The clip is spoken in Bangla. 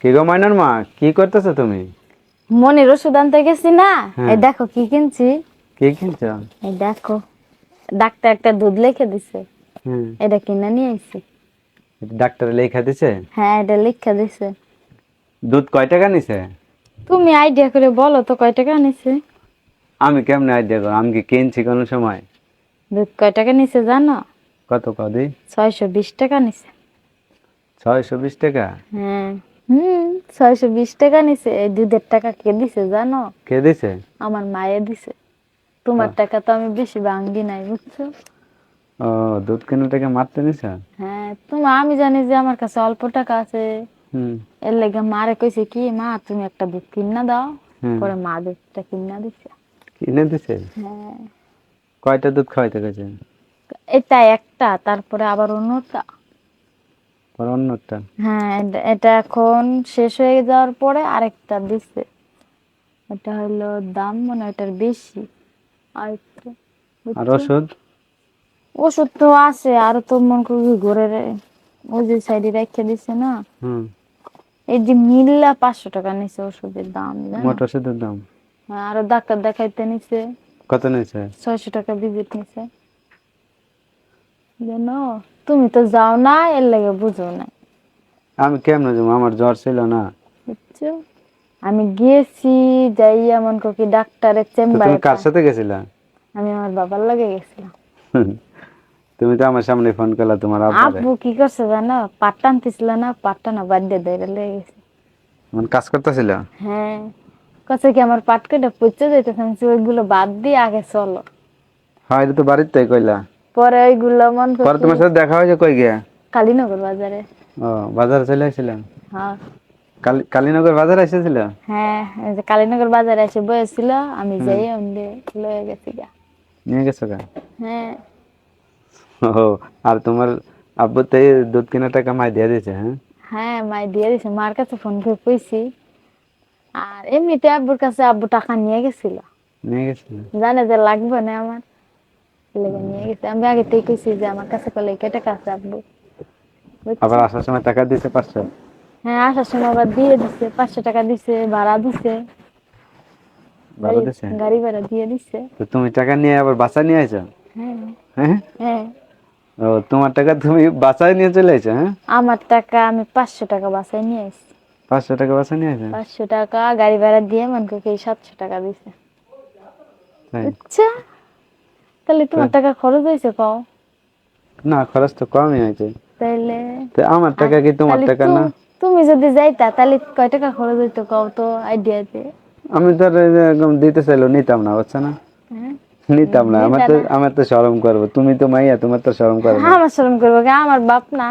কি গো মাইনার মা? কি করতেছো তুমি? মনির ওষুধ আনতে গেছি না। হ্যাঁ। এই দেখো কি কিনছি। কি কিনছো? এই দেখো ডাক্তার একটা দুধ লিখে দিছে। হুম। এটা কিনা নিয়ে আইছি। ডাক্তার লেখা দিছে? হ্যাঁ এটা লিখে দিছে। দুধ কয় টাকা নিছে? তুমি আইডিয়া করে বলো তো কয় টাকা নিছে? আমি কেমনে আইডিয়া করো আমি কি কিনছি কোনো সময়? দুধ কয় টাকা নিছে জানো? কত কদি? ছয়শো বিশ টাকা নিছে। ছয়শো বিশ টাকা? হ্যাঁ। হুম ছয়শো বিশ টাকা নিছে এই দুধের টাকা কে দিছে জানো? কে দিছে? আমার মায়ে দিছে। তোমার টাকা তো আমি বেশি ভাঙ্গি নাই বুঝছ? ও দুধ কেনার টাকা মারতে নিছ? হ্যাঁ তোমার আমি জানি যে আমার কাছে অল্প টাকা আছে। হুম। এর লেগে মারে কইছে কি মা তুমি একটা দুধ কিনা দাও। পরে মা দুধটা কিনা দিছে। কিনে দিছে? হ্যাঁ। কয়টা দুধ খাওয়াইতে গেছে? এটা একটা তারপরে আবার অন্যটা। পর অন্যটা। হ্যাঁ এটা- এখন শেষ হয়ে যাওয়ার পরে আরেকটা দিছে। এটা হলো দাম মনে হয় এটার বেশি। আর আর ওষুধ? ওষুধ তো আছে আর তো মন করি ঘুরে ওই যে সাইডে রেখে দিছে না? হুম। এই যে মিল্লা পাঁচশো টাকা নিছে ওষুধের দাম? মোট ওষুধের দাম? হ্যাঁ, আরও ডাক্তার দেখাইতে নিছে। কত নিছে? ছয়শো টাকা ভিজিট নিছে। জানো? তুমি তো যাও না এর লাগে বুঝো না আমি কেমনে যাব? আমার জ্বর ছিল না। বুঝছ? আমি গিয়েছি যাই এমন কি ডাক্তারের চেম্বারে তুমি কার সাথে গেছিলা? আমি আমার বাবার লাগে গেছিলাম। তুমি তো আমার সামনে ফোন করলা তোমার আব্বারে। আব্বু কি করছে জানো? পাট টানতেছিল না পাট টানা বাদ দিয়ে দেয় লেগে গেছে। মানে কাজ করতেছিল? হ্যাঁ। কছে কি আমার পাট কেটে পচে যাইতেছে। আমি ওইগুলো বাদ দিয়ে আগে চলো। হয় এটা তো বাড়িতে কইলা। পরে ওইগুলো মন পরে তোমার সাথে দেখা হয়েছে কই গিয়া? কালীনগর বাজারে। ও বাজারে চলে আসছিলাম হ্যাঁ। কালীনগর বাজারে এসেছিল হ্যাঁ যে কালীনগর বাজারে এসে বসেছিল আমি যাই ওন্ডে লয়ে গেছি গা। নিয়ে গেছো গা? হ্যাঁ। ও আর তোমার আব্বু তো দুধ কেনার টাকা মাই দিয়ে দিয়েছে হ্যাঁ? হ্যাঁ মাই দিয়ে দিছে মার কাছে ফোন করে কইছি। আর এমনিতে আব্বুর কাছে আব্বু টাকা নিয়ে গেছিল। নিয়ে গেছিল? জানে যে লাগবে না আমার। লেগে নিয়ে গেছে। আমি আগে থেকে কইছি যে আমার কাছে কলে আব্বু। আবার আসার সময় টাকা পারছ হ্যাঁ আসার সময় আবার দিয়ে দিছে পাঁচশো টাকা দিছে ভাড়া দিছে। গাড়ি- দিছে? গাড়ি ভাড়া দিয়ে দিছে। তো তুমি টাকা নিয়ে আবার বাসা নিয়ে আইছো? হ্যাঁ। হ্যাঁ? হ্যাঁ। ও তোমার টাকা তুমি বাসায় নিয়ে চলে আইছো হ্যাঁ? আমার টাকা আমি পাঁচশো টাকা বাসায় নিয়ে আসছি পাঁচশো টাকা বাসা নিয়ে আইছো? পাঁচশো টাকা গাড়ি ভাড়া দিয়ে মনে করি সাতশো টাকা দিছে। আচ্ছা তাহলে তোমার টাকা খরচ হয়েছে কও? না খরচ তো কমই হয়েছে। তাইলে তো আমার টাকা কি তোমার টাকা না? তুমি যদি যাইতা তাহলে কয় টাকা খরচ হইতো কও তো আইডিয়াতে আমি তো একদম দিতে চাইলো নিতাম না বুঝছ না? হ্যাঁ? নিতাম না আমার তো আমার তো শরম করব। তুমি তো মাইয়া তোমার তো শরম করবে আমার শরম করব আমার বাপ না।